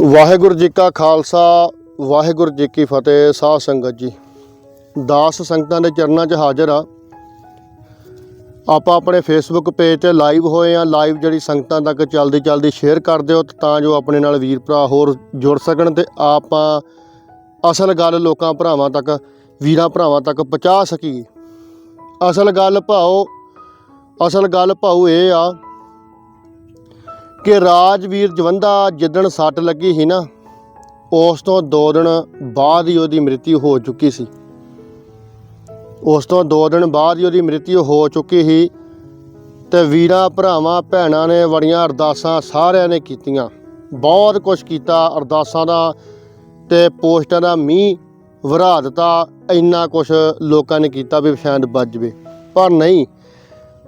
ਵਾਹਿਗੁਰੂ ਜੀ ਕਾ ਖਾਲਸਾ, ਵਾਹਿਗੁਰੂ ਜੀ ਕੀ ਫਤਿਹ, ਸਾਧ ਸੰਗਤ ਜੀ। ਦਾਸ ਸੰਗਤਾਂ ਦੇ ਚਰਨਾਂ 'ਚ ਹਾਜ਼ਰ ਆ। ਆਪਾਂ ਆਪਣੇ ਫੇਸਬੁੱਕ ਪੇਜ ਤੇ ਲਾਈਵ ਹੋਏ ਆ। ਲਾਈਵ ਜਿਹੜੀ ਸੰਗਤਾਂ ਤੱਕ ਚਲਦੀ ਚਲਦੀ ਸ਼ੇਅਰ ਕਰ ਦਿਓ ਤਾਂ ਜੋ ਆਪਣੇ ਨਾਲ ਵੀਰ ਭਰਾ ਹੋਰ ਜੁੜ ਸਕਣ ਤੇ ਆਪਾਂ ਅਸਲ ਗੱਲ ਲੋਕਾਂ ਭਰਾਵਾਂ ਤੱਕ, ਵੀਰਾਂ ਭਰਾਵਾਂ ਤੱਕ ਪਹੁੰਚਾ ਸਕੀਏ। ਅਸਲ ਗੱਲ ਭਾਓ ਅਸਲ ਗੱਲ ਭਾਉ ਇਹ ਆ ਕਿ ਰਾਜਵੀਰ ਜਵੰਦਾ ਜਿੱਦਣ ਸੱਟ ਲੱਗੀ ਸੀ ਨਾ, ਉਸ ਤੋਂ 2 ਦਿਨ ਬਾਅਦ ਹੀ ਉਹਦੀ ਮ੍ਰਿਤਿੂ ਹੋ ਚੁੱਕੀ ਸੀ। ਉਸ ਤੋਂ 2 ਦਿਨ ਬਾਅਦ ਹੀ ਉਹਦੀ ਮ੍ਰਿਤਿੂ ਹੋ ਚੁੱਕੀ ਸੀ ਤੇ ਵੀਰਾਂ, ਭਰਾਵਾਂ, ਭੈਣਾਂ ਨੇ ਬੜੀਆਂ ਅਰਦਾਸਾਂ ਸਾਰਿਆਂ ਨੇ ਕੀਤੀਆਂ। ਬਹੁਤ ਕੁਝ ਕੀਤਾ ਅਰਦਾਸਾਂ ਦਾ ਤੇ ਪੋਸਟਾਂ ਦਾ ਮੀਂਹ ਵਰਾ ਦਿੱਤਾ, ਇੰਨਾ ਕੁਝ ਲੋਕਾਂ ਨੇ ਕੀਤਾ ਵੀ ਸ਼ਾਇਦ ਬਚ ਜਵੇ। ਪਰ ਨਹੀਂ,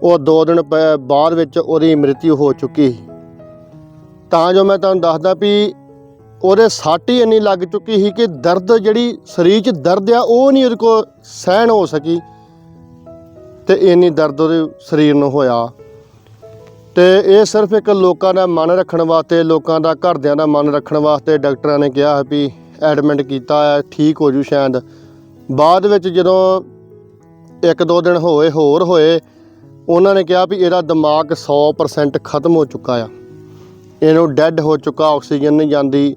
ਉਹ 2 ਦਿਨ ਪ- ਬਾਅਦ ਵਿੱਚ ਉਹਦੀ ਮ੍ਰਿਤਿੂ ਹੋ ਚੁੱਕੀ ਸੀ। ਤਾਂ ਜੋ ਮੈਂ ਤੁਹਾਨੂੰ ਦੱਸਦਾ ਵੀ ਉਹਦੇ ਸੱਟ ਹੀ ਇੰਨੀ ਲੱਗ ਚੁੱਕੀ ਸੀ ਕਿ ਦਰਦ ਜਿਹੜੀ ਸਰੀਰ 'ਚ ਦਰਦ ਆ, ਉਹ ਨਹੀਂ ਉਹਦੇ ਕੋ ਸਹਿਣ ਹੋ ਸਕੀ ਤੇ ਇੰਨੀ ਦਰਦ ਉਹਦੇ ਸਰੀਰ ਨੂੰ ਹੋਇਆ। ਤੇ ਇਹ ਸਿਰਫ ਇੱਕ ਲੋਕਾਂ ਦਾ ਮਨ ਰੱਖਣ ਵਾਸਤੇ, ਲੋਕਾਂ ਦਾ ਘਰਦਿਆਂ ਦਾ ਮਨ ਰੱਖਣ ਵਾਸਤੇ ਡਾਕਟਰਾਂ ਨੇ ਕਿਹਾ ਵੀ ਐਡਮਿਟ ਕੀਤਾ ਹੈ, ਠੀਕ ਹੋ ਜੂ ਸ਼ਾਇਦ। ਬਾਅਦ ਵਿੱਚ ਜਦੋਂ ਇੱਕ ਦੋ ਦਿਨ ਹੋਏ, ਹੋਰ ਹੋਏ, ਉਹਨਾਂ ਨੇ ਕਿਹਾ ਵੀ ਇਹਦਾ ਦਿਮਾਗ 100% ਖਤਮ ਹੋ ਚੁੱਕਾ ਆ। ਇਹਨੂੰ ਡੈੱਡ ਹੋ ਚੁੱਕਾ, ਆਕਸੀਜਨ ਨਹੀਂ ਜਾਂਦੀ,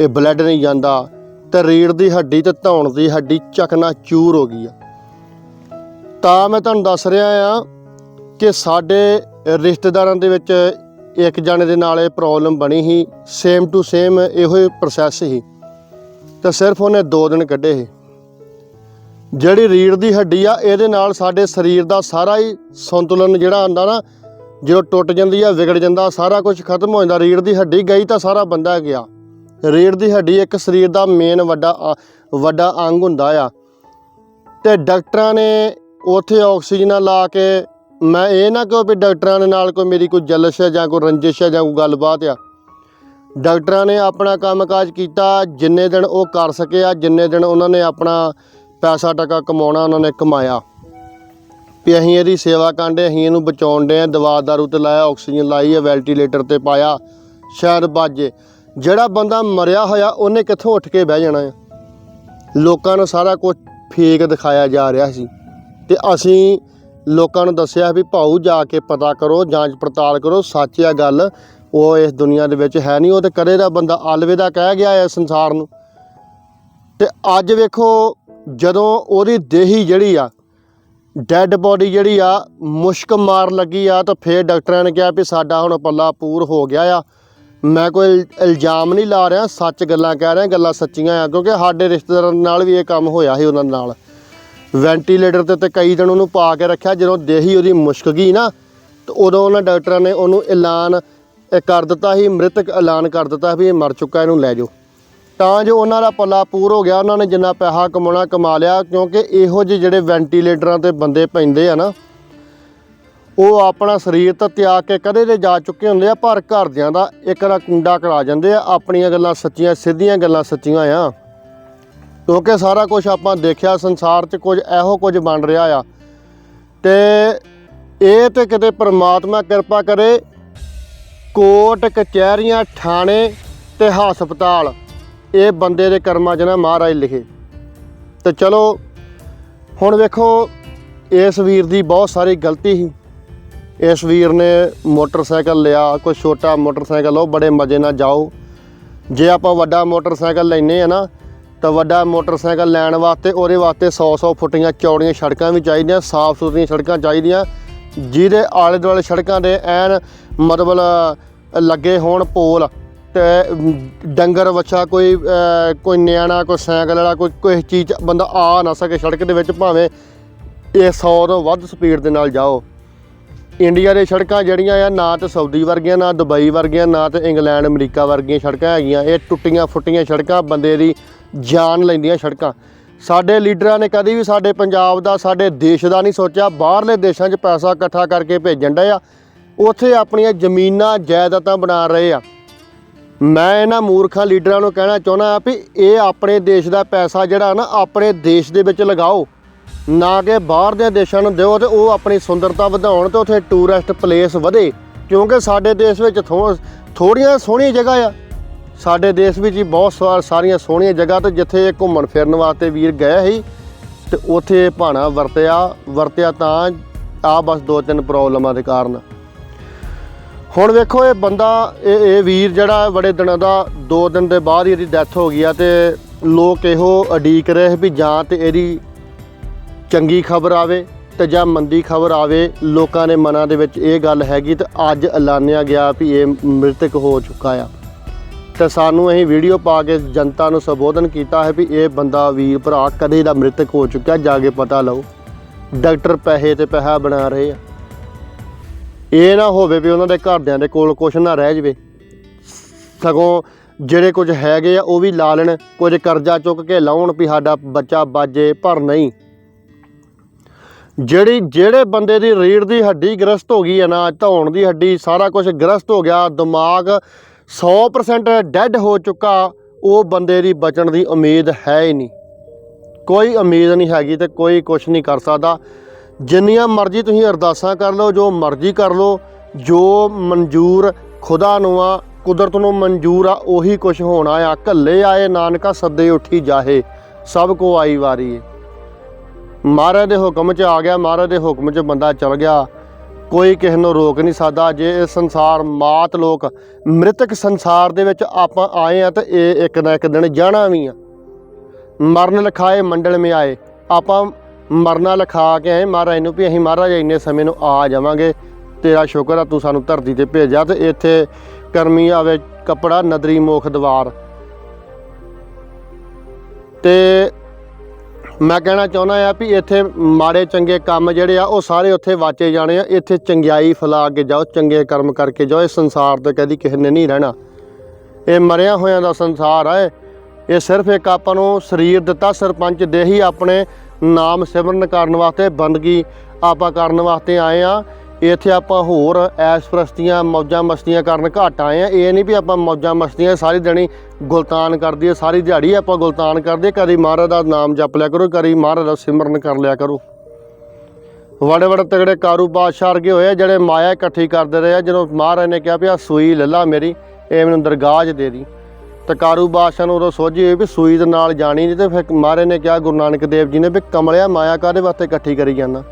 ਇਹ ਬਲੱਡ ਨਹੀਂ ਜਾਂਦਾ, ਤੇ ਰੀੜ ਦੀ ਹੱਡੀ ਤੇ ਧੌਣ ਦੀ ਹੱਡੀ ਚਕਨਾ ਚੂਰ ਹੋ ਗਈ ਆ। ਤਾਂ ਮੈਂ ਤੁਹਾਨੂੰ ਦੱਸ ਰਿਹਾ ਆ ਕਿ ਸਾਡੇ ਰਿਸ਼ਤੇਦਾਰਾਂ ਦੇ ਵਿੱਚ ਇੱਕ ਜਣੇ ਦੇ ਨਾਲ ਇਹ ਪ੍ਰੋਬਲਮ ਬਣੀ ਸੀ ਸੇਮ ਟੂ ਸੇਮ ਇਹੋ ਹੀ ਪ੍ਰੋਸੈਸ ਸੀ। ਤੇ ਸਿਰਫ ਉਹਨੇ 2 ਦਿਨ ਕੱਢੇ ਸੀ। ਜਿਹੜੀ ਰੀੜ ਦੀ ਹੱਡੀ ਆ, ਇਹਦੇ ਨਾਲ ਸਾਡੇ ਸਰੀਰ ਦਾ ਸਾਰਾ ਹੀ ਸੰਤੁਲਨ ਜਿਹੜਾ ਹੁੰਦਾ ਨਾ ਜਦੋਂ ਟੁੱਟ ਜਾਂਦੀ ਆ, ਵਿਗੜ ਜਾਂਦਾ, ਸਾਰਾ ਕੁਝ ਖਤਮ ਹੋ ਜਾਂਦਾ। ਰੀੜ ਦੀ ਹੱਡੀ ਗਈ ਤਾਂ ਸਾਰਾ ਬੰਦਾ ਗਿਆ। ਰੀੜ ਦੀ ਹੱਡੀ ਇੱਕ ਸਰੀਰ ਦਾ ਮੇਨ ਵੱਡਾ ਵੱਡਾ ਅੰਗ ਹੁੰਦਾ ਆ। ਤੇ ਡਾਕਟਰਾਂ ਨੇ ਉੱਥੇ ਆਕਸੀਜਨ ਲਾ ਕੇ, ਮੈਂ ਇਹ ਨਾ ਕਹੋ ਵੀ ਡਾਕਟਰਾਂ ਦੇ ਨਾਲ ਕੋਈ ਮੇਰੀ ਕੋਈ ਜਲਸ ਹੈ ਜਾਂ ਕੋਈ ਰੰਜਿਸ਼ ਹੈ ਜਾਂ ਕੋਈ ਗੱਲਬਾਤ ਆ। ਡਾਕਟਰਾਂ ਨੇ ਆਪਣਾ ਕੰਮਕਾਜ ਕੀਤਾ, ਜਿੰਨੇ ਦਿਨ ਉਹ ਕਰ ਸਕੇ ਆ ਜਿੰਨੇ ਦਿਨ ਉਹਨਾਂ ਨੇ ਆਪਣਾ ਪੈਸਾ ਟਕਾ ਕਮਾਉਣਾ, ਉਹਨਾਂ ਨੇ ਕਮਾਇਆ। ਵੀ ਅਸੀਂ ਇਹਦੀ ਸੇਵਾ ਕਾਂਡੇ ਅਸੀਂ ਇਹਨੂੰ ਬਚਾਉਣ ਦੇ ਆ ਦਵਾ ਦਾਰੂ ਤੇ ਲਾਇਆ, ਆਕਸੀਜਨ ਲਾਈ ਆ ਵੈਂਟੀਲੇਟਰ ਤੇ ਪਾਇਆ ਸ਼ਾਇਦ ਬਾਜੇ। ਜਿਹੜਾ ਬੰਦਾ ਮਰਿਆ ਹੋਇਆ, ਉਹਨੇ ਕਿੱਥੋਂ ਉੱਠ ਕੇ ਬਹਿ ਜਾਣਾ ਆ ਲੋਕਾਂ ਨੂੰ ਸਾਰਾ ਕੁਝ ਫੇਕ ਦਿਖਾਇਆ ਜਾ ਰਿਹਾ ਸੀ। ਤੇ ਅਸੀਂ ਲੋਕਾਂ ਨੂੰ ਦੱਸਿਆ ਵੀ ਭਾਊ ਜਾ ਕੇ ਪਤਾ ਕਰੋ, ਜਾਂਚ ਪੜਤਾਲ ਕਰੋ, ਸੱਚ ਆ ਗੱਲ, ਉਹ ਇਸ ਦੁਨੀਆ ਦੇ ਵਿੱਚ ਹੈ ਨਹੀਂ। ਉਹ ਤੇ ਕਦੇ ਦਾ ਬੰਦਾ ਅਲਵਿਦਾ ਕਹਿ ਗਿਆ ਹੈ ਸੰਸਾਰ ਨੂੰ। ਤੇ ਅੱਜ ਵੇਖੋ, ਜਦੋਂ ਉਹਦੀ ਦੇਹੀ ਜਿਹੜੀ ਆ ਡੈੱਡ ਬੋਡੀ ਜਿਹੜੀ ਆ, ਮੁਸ਼ਕ ਮਾਰ ਲੱਗੀ ਆ ਤਾਂ ਫੇਰ ਡਾਕਟਰਾਂ ਨੇ ਕਿਹਾ ਵੀ ਸਾਡਾ ਹੁਣ ਪੱਲਾ ਪੂਰ ਹੋ ਗਿਆ ਆ। ਮੈਂ ਕੋਈ ਇਲ- ਇਲਜ਼ਾਮ ਨਹੀਂ ਲਾ ਰਿਹਾ, ਸੱਚ ਗੱਲਾਂ ਕਹਿ ਰਿਹਾ, ਗੱਲਾਂ ਸੱਚੀਆਂ ਆ, ਕਿਉਂਕਿ ਸਾਡੇ ਰਿਸ਼ਤੇਦਾਰਾਂ ਨਾਲ ਵੀ ਇਹ ਕੰਮ ਹੋਇਆ ਸੀ ਉਹਨਾਂ ਨਾਲ। ਵੈਂਟੀਲੇਟਰ ਤੇ ਤੇ ਕਈ ਦਿਨ ਉਹਨੂੰ ਪਾ ਕੇ ਰੱਖਿਆ, ਜਦੋਂ ਦੇਹੀ ਉਹਦੀ ਮੁਸ਼ਕ ਗਈ ਨਾ, ਤੇ ਉਦੋਂ ਉਹਨਾਂ ਡਾਕਟਰਾਂ ਨੇ ਉਹਨੂੰ ਐਲਾਨ ਕਰ ਦਿੱਤਾ ਸੀ, ਮ੍ਰਿਤਕ ਐਲਾਨ ਕਰ ਦਿੱਤਾ ਵੀ ਇਹ ਮਰ ਚੁੱਕਾ, ਇਹਨੂੰ ਲੈ ਜਾਓ। ਤਾਂ ਜੋ ਉਹਨਾਂ ਦਾ ਪੱਲਾ ਪੂਰ ਹੋ ਗਿਆ, ਉਹਨਾਂ ਨੇ ਜਿੰਨਾ ਪੈਸਾ ਕਮਾਉਣਾ ਕਮਾ ਲਿਆ, ਕਿਉਂਕਿ ਇਹੋ ਜਿਹੇ ਜਿਹੜੇ ਵੈਂਟੀਲੇਟਰਾਂ ਤੇ ਬੰਦੇ ਪੈਂਦੇ ਆ ਨਾ, ਉਹ ਆਪਣਾ ਸਰੀਰ ਤਾਂ ਤਿਆਗ ਕੇ ਕਦੇ ਦੇ ਜਾ ਚੁੱਕੇ ਹੁੰਦੇ ਆ, ਪਰ ਘਰਦਿਆਂ ਦਾ ਇੱਕ ਦਾ ਕੁੰਡਾ ਕਰਾ ਜਾਂਦੇ ਆ, ਆਪਣੀਆਂ ਗੱਲਾਂ ਸੱਚੀਆਂ, ਸਿੱਧੀਆਂ ਗੱਲਾਂ ਸੱਚੀਆਂ ਆ। ਕਿਉਂਕਿ ਸਾਰਾ ਕੁਝ ਆਪਾਂ ਦੇਖਿਆ, ਸੰਸਾਰ 'ਚ ਕੁਝ ਇਹੋ ਕੁਝ ਬਣ ਰਿਹਾ ਆ। ਤੇ ਇਹ ਤੇ ਕਿਤੇ ਪ੍ਰਮਾਤਮਾ ਕਿਰਪਾ ਕਰੇ ਕੋਰਟ ਕਚਹਿਰੀਆਂ, ਥਾਣੇ ਤੇ ਹਸਪਤਾਲ। ਇਹ ਬੰਦੇ ਦੇ ਕਰਮਾਂ 'ਚ ਨਾ ਮਹਾਰਾਜ ਲਿਖੇ। ਤੇ ਚਲੋ, ਹੁਣ ਵੇਖੋ, ਇਸ ਵੀਰ ਦੀ ਬਹੁਤ ਸਾਰੀ ਗਲਤੀ ਸੀ। ਇਸ ਵੀਰ ਨੇ ਮੋਟਰਸਾਈਕਲ ਲਿਆ, ਕੋਈ ਛੋਟਾ ਮੋਟਰਸਾਈਕਲ, ਉਹ ਬੜੇ ਮਜ਼ੇ ਨਾਲ ਜਾਓ। ਜੇ ਆਪਾਂ ਵੱਡਾ ਮੋਟਰਸਾਈਕਲ ਲੈਨੇ ਆ ਨਾ, ਤਾਂ ਵੱਡਾ ਮੋਟਰਸਾਈਕਲ ਲੈਣ ਵਾਸਤੇ, ਉਹਦੇ ਵਾਸਤੇ 100-100 ਫੁੱਟੀਆਂ ਚੌੜੀਆਂ ਸੜਕਾਂ ਵੀ ਚਾਹੀਦੀਆਂ ਸਾਫ਼ ਸੁਥਰੀਆਂ ਸੜਕਾਂ ਚਾਹੀਦੀਆਂ, ਜਿਹਦੇ ਆਲੇ ਦੁਆਲੇ ਸੜਕਾਂ ਦੇ ਐਨ ਮਤਲਬ ਲੱਗੇ ਹੋਣ ਪੋਲ। ਤੇ ਡੰਗਰ ਵੱਛਾ ਕੋਈ ਕੋਈ ਨਿਆਣਾ, ਕੋਈ ਸਾਈਕਲ ਵਾਲਾ, ਕੋਈ ਕੋਈ ਚੀਜ਼ ਬੰਦਾ ਆ ਨਾ ਸਕੇ ਸੜਕ ਦੇ ਵਿੱਚ, ਭਾਵੇਂ ਇਹ 100 ਤੋਂ ਵੱਧ ਸਪੀਡ ਦੇ ਨਾਲ ਜਾਓ। ਇੰਡੀਆ ਦੇ ਸੜਕਾਂ ਜਿਹੜੀਆਂ ਆ, ਨਾ ਤੇ ਸਾਊਦੀ ਵਰਗੀਆਂ, ਨਾ ਦੁਬਈ ਵਰਗੀਆਂ, ਨਾ ਤੇ ਇੰਗਲੈਂਡ, ਅਮਰੀਕਾ ਵਰਗੀਆਂ ਸੜਕਾਂ ਹੈਗੀਆਂ। ਇਹ ਟੁੱਟੀਆਂ ਫੁੱਟੀਆਂ ਸੜਕਾਂ, ਬੰਦੇ ਦੀ ਜਾਨ ਲੈਂਦੀਆਂ ਸੜਕਾਂ। ਸਾਡੇ ਲੀਡਰਾਂ ਨੇ ਕਦੀ ਵੀ ਸਾਡੇ ਪੰਜਾਬ ਦਾ, ਸਾਡੇ ਦੇਸ਼ ਦਾ ਨਹੀਂ ਸੋਚਿਆ। ਬਾਹਰਲੇ ਦੇਸ਼ਾਂ 'ਚ ਪੈਸਾ ਇਕੱਠਾ ਕਰਕੇ ਭੇਜਣ ਡਏ ਆ। ਉੱਥੇ ਆਪਣੀਆਂ ਜ਼ਮੀਨਾਂ, ਜਾਇਦਾਦਾਂ ਬਣਾ ਰਹੇ ਆ। ਮੈਂ ਇਹਨਾਂ ਮੂਰਖਾਂ ਲੀਡਰਾਂ ਨੂੰ ਕਹਿਣਾ ਚਾਹੁੰਦਾ ਆ ਵੀ ਇਹ ਆਪਣੇ ਦੇਸ਼ ਦਾ ਪੈਸਾ ਜਿਹੜਾ ਨਾ ਆਪਣੇ ਦੇਸ਼ ਦੇ ਵਿੱਚ ਲਗਾਓ। ਨਾ ਕਿ ਬਾਹਰ ਦੇ ਦੇਸ਼ਾਂ ਨੂੰ ਦਿਓ ਤੇ ਉਹ ਆਪਣੀ ਸੁੰਦਰਤਾ ਵਧਾਉਣ ਤੇ ਉੱਥੇ ਟੂਰਿਸਟ ਪਲੇਸ ਵਧੇ। ਕਿਉਂਕਿ ਸਾਡੇ ਦੇਸ਼ ਵਿੱਚ ਥੋ- ਥੋੜ੍ਹੀਆਂ ਸੋਹਣੀਆਂ ਜਗ੍ਹਾ ਆ। ਸਾਡੇ ਦੇਸ਼ ਵਿੱਚ ਹੀ ਬਹੁਤ ਸਾ- ਸਾਰੀਆਂ ਸੋਹਣੀਆਂ ਜਗ੍ਹਾ ਤੇ ਜਿੱਥੇ ਇਹ ਘੁੰਮਣ ਫਿਰਨ ਵਾਸਤੇ ਵੀਰ ਗਏ ਸੀ ਤੇ ਉੱਥੇ ਇਹ ਭਾਣਾ ਵਰਤਿਆ। ਵਰਤਿਆ ਤਾਂ ਆ ਬਸ ਦੋ ਤਿੰਨ ਪ੍ਰੋਬਲਮਾਂ ਦੇ ਕਾਰਨ। ਹੁਣ ਵੇਖੋ ਇਹ ਬੰਦਾ, ਇਹ ਇਹ ਵੀਰ ਜਿਹੜਾ ਬੜੇ ਦਿਨਾਂ ਦਾ 2 ਦਿਨ ਦੇ ਬਾਅਦ ਹੀ ਇਹਦੀ ਡੈਥ ਹੋ ਗਈ ਆ ਤੇ ਲੋਕ ਇਹੋ ਉਡੀਕ ਰਹੇ ਵੀ ਜਾਂ ਤੇ ਇਹਦੀ ਚੰਗੀ ਖਬਰ ਆਵੇ ਤੇ ਜਾਂ ਮੰਦੀ ਖਬਰ ਆਵੇ। ਲੋਕਾਂ ਦੇ ਮਨਾਂ ਦੇ ਵਿੱਚ ਇਹ ਗੱਲ ਹੈਗੀ ਤੇ ਅੱਜ ਐਲਾਨਿਆ ਗਿਆ ਵੀ ਇਹ ਮ੍ਰਿਤਕ ਹੋ ਚੁੱਕਾ ਆ। ਤੇ ਸਾਨੂੰ ਅਸੀਂ ਵੀਡੀਓ ਪਾ ਕੇ ਜਨਤਾ ਨੂੰ ਸੰਬੋਧਨ ਕੀਤਾ ਹੈ ਵੀ ਇਹ ਬੰਦਾ ਵੀਰ ਭਰਾ ਕਦੇ ਦਾ ਮ੍ਰਿਤਕ ਹੋ ਚੁੱਕਿਆ, ਜਾ ਕੇ ਪਤਾ ਲਓ। ਡਾਕਟਰ ਪੈਸੇ ਤੇ ਪੈਸਾ ਬਣਾ ਰਹੇ ਆ। ਇਹ ਨਾ ਹੋਵੇ ਵੀ ਉਹਨਾਂ ਦੇ ਘਰਦਿਆਂ ਦੇ ਕੋਲ ਕੁਛ ਨਾ ਰਹਿ ਜਵੇ। ਸਗੋਂ ਜਿਹੜੇ ਕੁਝ ਹੈਗੇ ਆ, ਉਹ ਵੀ ਲਾ ਲੈਣ, ਕੁਝ ਕਰਜ਼ਾ ਚੁੱਕ ਕੇ ਲਾਉਣ ਵੀ ਸਾਡਾ ਬੱਚਾ ਬਾਜੇ ਪਰ ਨਹੀਂ। ਜਿਹੜੀ, ਜਿਹੜੇ ਬੰਦੇ ਦੀ ਰੀੜ ਦੀ ਹੱਡੀ ਗ੍ਰਸਤ ਹੋ ਗਈ ਹੈ ਨਾ, ਧੌਣ ਦੀ ਹੱਡੀ, ਸਾਰਾ ਕੁਝ ਗ੍ਰਸਤ ਹੋ ਗਿਆ, ਦਿਮਾਗ 100% ਡੈੱਡ ਹੋ ਚੁੱਕਾ, ਉਹ ਬੰਦੇ ਦੀ ਬਚਣ ਦੀ ਉਮੀਦ ਹੈ ਹੀ ਨਹੀਂ। ਕੋਈ ਉਮੀਦ ਨਹੀਂ ਹੈਗੀ ਤੇ ਕੋਈ ਕੁਝ ਨਹੀਂ ਕਰ ਸਕਦਾ। ਜਿੰਨੀਆਂ ਮਰਜ਼ੀ ਤੁਸੀਂ ਅਰਦਾਸਾਂ ਕਰ ਲਓ, ਜੋ ਮਰਜ਼ੀ ਕਰ ਲਓ, ਜੋ ਮਨਜ਼ੂਰ ਖੁਦਾ ਨੂੰ ਆ, ਕੁਦਰਤ ਨੂੰ ਮਨਜ਼ੂਰ ਆ, ਉਹੀ ਕੁਝ ਹੋਣਾ ਆ। ਕੱਲੇ ਆਏ ਨਾਨਕਾ ਸੱਦੇ ਉੱਠੀ ਜਾਹੇ, ਸਭ ਕੋ ਆਈ ਵਾਰੀ। ਏ ਮਹਾਰਾਜ ਦੇ ਹੁਕਮ 'ਚ ਆ ਗਿਆ, ਮਹਾਰਾਜ ਦੇ ਹੁਕਮ 'ਚ ਬੰਦਾ ਚਲ ਗਿਆ। ਕੋਈ ਕਿਸੇ ਨੂੰ ਰੋਕ ਨਹੀਂ ਸਕਦਾ। ਜੇ ਇਹ ਸੰਸਾਰ ਮਾਤ ਲੋਕ ਮ੍ਰਿਤਕ ਸੰਸਾਰ ਦੇ ਵਿੱਚ ਆਪਾਂ ਆਏ ਆ, ਤੇ ਇਹ ਇੱਕ ਨਾ ਇੱਕ ਦਿਨ ਜਾਣਾ ਵੀ ਆ। ਮਰਨ ਲਿਖਾਏ, ਮੰਡਲ ਮੇ ਆਏ ਆਪਾਂ ਮਰਨਾ ਲਿਖਾ ਕੇ ਆਏ, ਮਹਾਰਾਜ ਨੂੰ ਵੀ ਅਸੀਂ ਮਹਾਰਾਜ ਇੰਨੇ ਸਮੇਂ ਨੂੰ ਆ ਜਾਵਾਂਗੇ। ਤੇਰਾ ਸ਼ੁਕਰ ਆ, ਤੂੰ ਸਾਨੂੰ ਧਰਤੀ ਤੇ ਭੇਜਿਆ ਤੇ ਇੱਥੇ ਕਰਮੀ ਆਵੇ ਕਪੜਾ, ਨਦਰੀ ਮੋਖ ਦਵਾਰ। ਤੇ ਮੈਂ ਕਹਿਣਾ ਚਾਹੁੰਦਾ ਆ ਵੀ ਇੱਥੇ ਮਾੜੇ ਚੰਗੇ ਕੰਮ ਜਿਹੜੇ ਆ, ਉਹ ਸਾਰੇ ਉੱਥੇ ਵਾਚੇ ਜਾਣੇ ਆ। ਇੱਥੇ ਚੰਗਿਆਈ ਫੈਲਾ ਕੇ ਜਾਓ, ਚੰਗੇ ਕਰਮ ਕਰਕੇ ਜਾਓ। ਇਹ ਸੰਸਾਰ ਤੇ ਕਦੀ ਕਿਸੇ ਨੇ ਨਹੀਂ ਰਹਿਣਾ। ਇਹ ਮਰਿਆ ਹੋਇਆਂ ਦਾ ਸੰਸਾਰ ਆ ਇਹ। ਇਹ ਸਿਰਫ ਇੱਕ ਆਪਾਂ ਨੂੰ ਸਰੀਰ ਦਿੱਤਾ, ਸਰਪੰਚ ਦੇ ਹੀ ਆਪਣੇ ਨਾਮ ਸਿਮਰਨ ਕਰਨ ਵਾਸਤੇ, ਬੰਦਗੀ ਆਪਾਂ ਕਰਨ ਵਾਸਤੇ ਆਏ ਆ ਇੱਥੇ ਆਪਾਂ ਹੋਰ ਐਸ਼ ਪ੍ਰਸਤੀਆਂ, ਮੌਜਾਂ ਮਸਤੀਆਂ ਕਰਨ ਘੱਟ ਆਏ ਆ ਇਹ ਨਹੀਂ ਵੀ ਆਪਾਂ ਮੌਜਾਂ ਮਸਤੀਆਂ ਸਾਰੀ ਦਿਨੀ ਗੁਲਤਾਨ ਕਰਦੀ ਹੈ, ਸਾਰੀ ਦਿਹਾੜੀ ਆਪਾਂ ਗੁਲਤਾਨ ਕਰਦੇ ਕਦੀ ਮਹਾਰਾਜ ਦਾ ਨਾਮ ਜਪ ਲਿਆ ਕਰੋ, ਕਦੀ ਮਹਾਰਾਜ ਦਾ ਸਿਮਰਨ ਕਰ ਲਿਆ ਕਰੋ। ਵੜੇ ਬੜੇ ਤਗੜੇ ਕਾਰੂ ਬਾਦਸ਼ਾਹ ਵਰਗੇ ਹੋਏ ਆ, ਜਿਹੜੇ ਮਾਇਆ ਇਕੱਠੀ ਕਰਦੇ ਰਹੇ ਆ। ਜਦੋਂ ਮਹਾਰਾਜ ਨੇ ਕਿਹਾ ਵੀ ਆ ਸੂਈ ਲੱਲਾ ਮੇਰੀ, ਇਹ ਮੈਨੂੰ ਦਰਗਾਹ 'ਚ ਦੇ ਦੀ। ਤੇ ਕਾਰੂ ਬਾਦਸ਼ਾਹ ਨੂੰ ਉਦੋਂ ਸੋਝੀ ਹੋਈ ਵੀ ਸੂਈ ਦੇ ਨਾਲ ਜਾਣੀ ਨਹੀਂ ਤੇ ਫਿਰ ਮਹਾਰਾਜ ਨੇ ਕਿਹਾ ਗੁਰੂ ਨਾਨਕ ਦੇਵ ਜੀ ਨੇ ਵੀ ਕਮਲਿਆ ਮਾਇਆ ਕਾਦੇ ਵਾਸਤੇ ਇਕੱਠੀ ਕਰੀ ਜਾਂਦਾ?